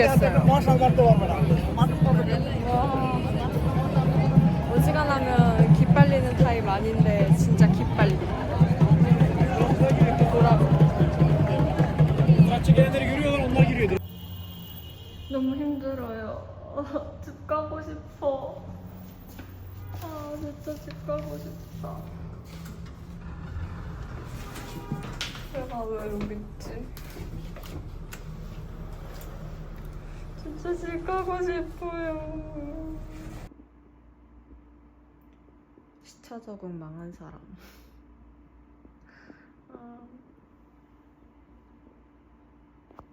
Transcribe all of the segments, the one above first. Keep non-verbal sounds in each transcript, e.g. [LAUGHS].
미치겠어요. 와, 어지간하면 기빨리는 타입 아닌데 진짜 기빨리. 이렇게 돌아가. 너무 힘들어요. 집 가고 싶어. 아 진짜 집 가고 싶다. 내가 왜 여기 있지? 저 집 가고 싶어요. 시차 적응 망한 사람. 아,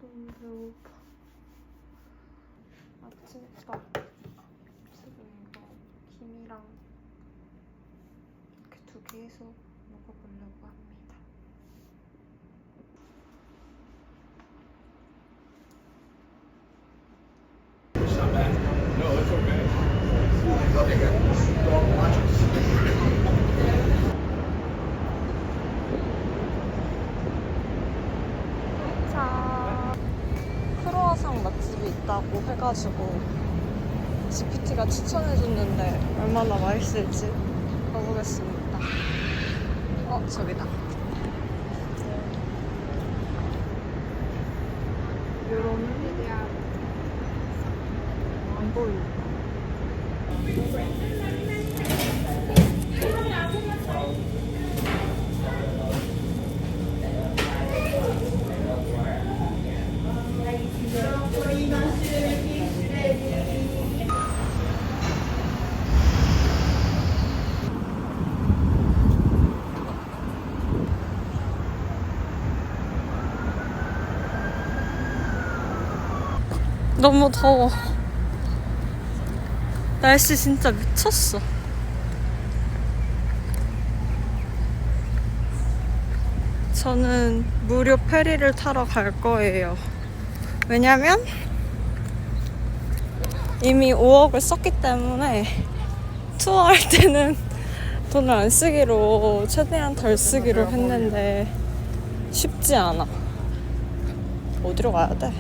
너무 배고파. 아침밥 지금 이거 김이랑 이렇게 두 개 해서 먹어보려고 합니다. 해가지고 GPT가 추천해줬는데 얼마나 맛있을지 가보겠습니다. 어, 저기다. 요런 안 보이네. 너무 더워. 날씨 진짜 미쳤어. 저는 무료 페리를 타러 갈 거예요. 왜냐면 이미 5억을 썼기 때문에 투어할 때는 돈을 안 쓰기로 최대한 덜 쓰기로 했는데 쉽지 않아. 어디로 가야 돼?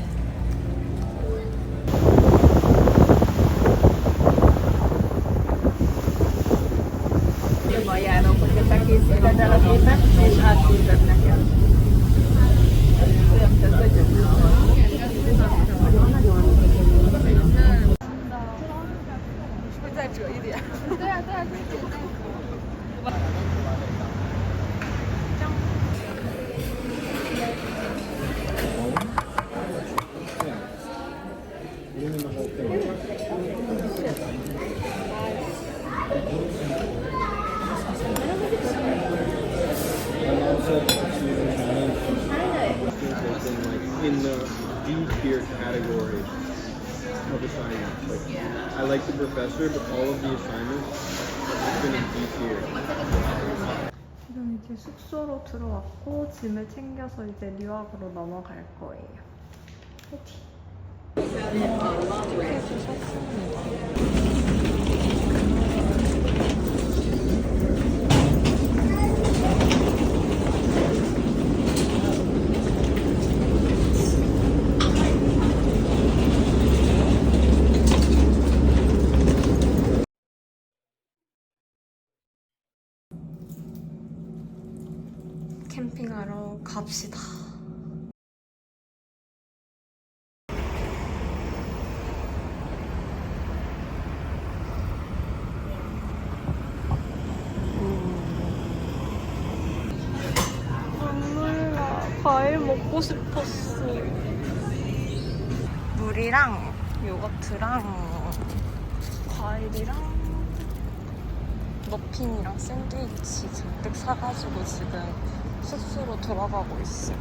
in the D tier category of assignments. Like, I like the professor, but all of the assignments have been in D tier. 지금 이제 숙소로 들어왔고 짐을 챙겨서 이제 뉴욕으로 넘어갈 거예요. 파이팅! 티켓을 샀습니다. 캠핑하러 갑시다. 과일 먹고 싶었어. 물이랑 요거트랑 과일이랑 머핀이랑 샌드위치 잔뜩 사가지고 지금 숙소로 돌아가고 있어.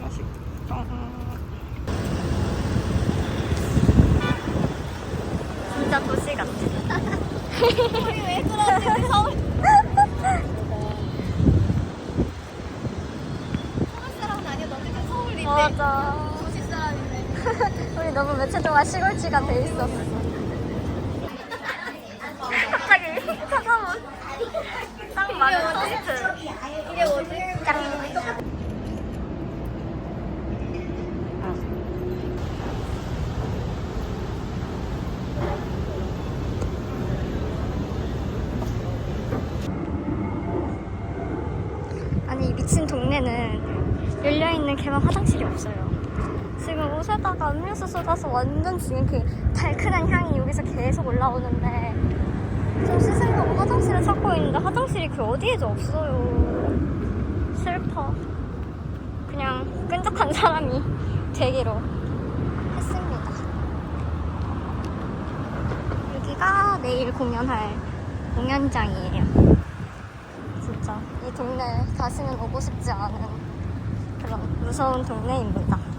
맛있겠다. 진짜 도시 같아. 우리 왜 그러지? 서울. 서울 사람은 아니어도 어쨌든 서울인데. 맞아. 도시 사람인데. [LAUGHS] 우리 너무 며칠 동안 시골지가 돼 있었어. 갑자기 [LAUGHS] 차가운 딱 맞는 토스트. 이게 뭐지? 짱. 아니 이 미친 동네는 열려있는 개만 화장실이 없어요. 지금 옷에다가 음료수 쏟아서 완전 지금 그 달큰한 향이 여기서 계속 올라오는데 좀 씻으려고 화장실을 찾고 있는데 화장실이 그 어디에도 없어요. 슬퍼. 그냥 끈적한 사람이 되기로 했습니다. 여기가 내일 공연할 공연장이에요. 진짜 이 동네 다시는 오고 싶지 않은 그런 무서운 동네입니다.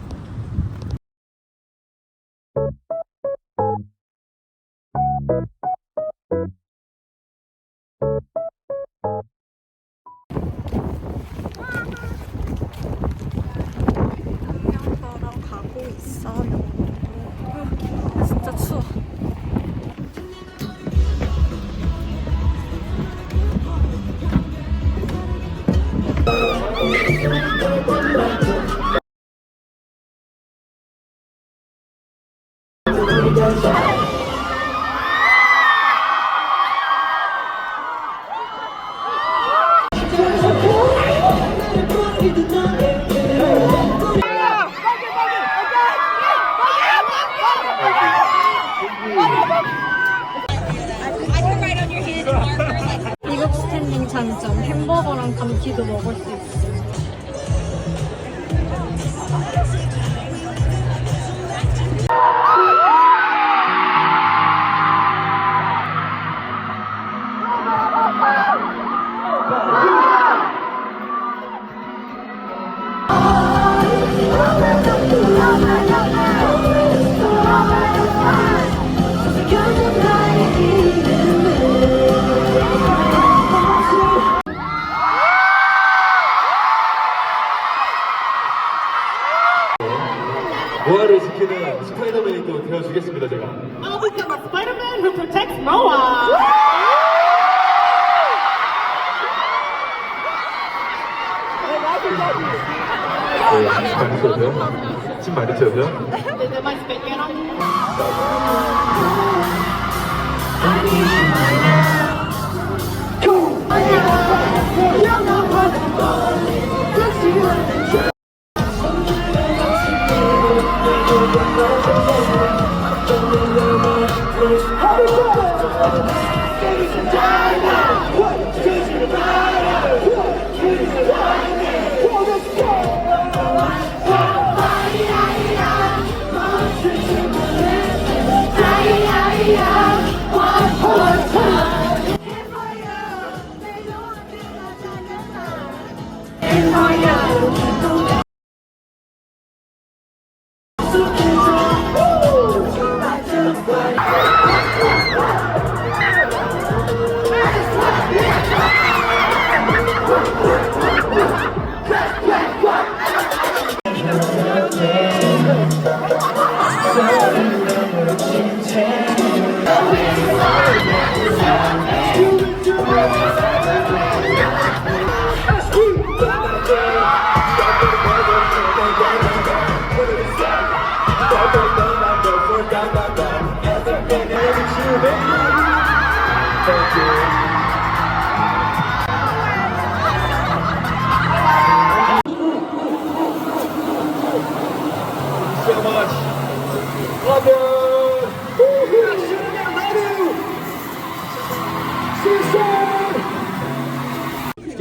미국 스탠딩 장점 햄버거랑 감튀도 먹을 수 있어. Let's begin on.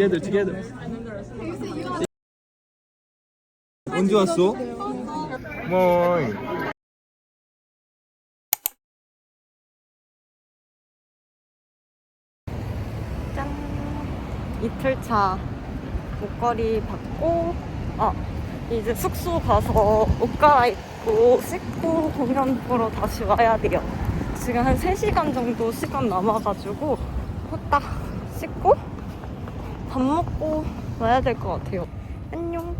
Together, together. 언제 왔어? 모이. 짠! 이틀차 목걸이 받고, 아, 이제 숙소 가서 옷 갈아입고 씻고 공연 보러 다시 와야 돼요. 지금 한 3시간 정도 시간 남아가지고 후딱 씻고 밥 먹고 와야 될 것 같아요. 안녕!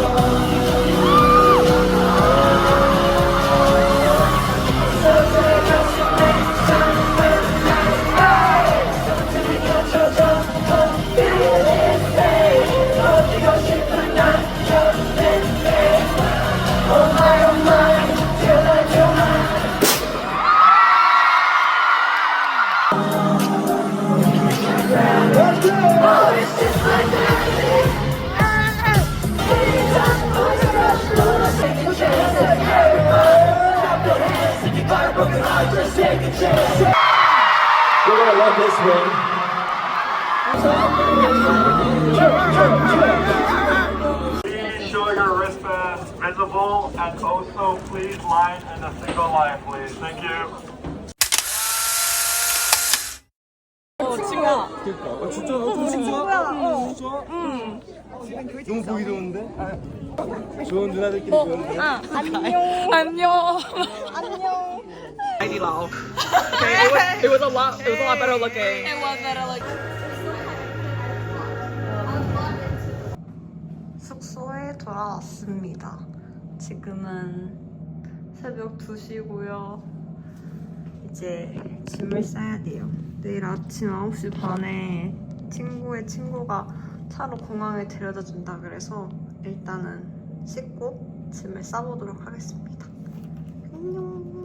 Oh. one. Please show your wristbands visible and also please line in a single line, please. Thank you. 그러니까. 어, 진짜 어, 친구야? 어. 좋아? 응. 너무 보기 좋은데? 아, 좋은 누나들끼리 좋은 데 안녕. 안녕. 안녕. Lady Law. [LAUGHS] Okay, it was, it was a lot. It was a lot better looking. It was better like. 숙소에 돌아왔습니다. 지금은 새벽 2시고요. 이제 짐을 싸야 돼요. 내일 아침 9시 반에 친구의 친구가 차로 공항에 데려다 준다 그래서 일단은 씻고 짐을 싸보도록 하겠습니다. 안녕.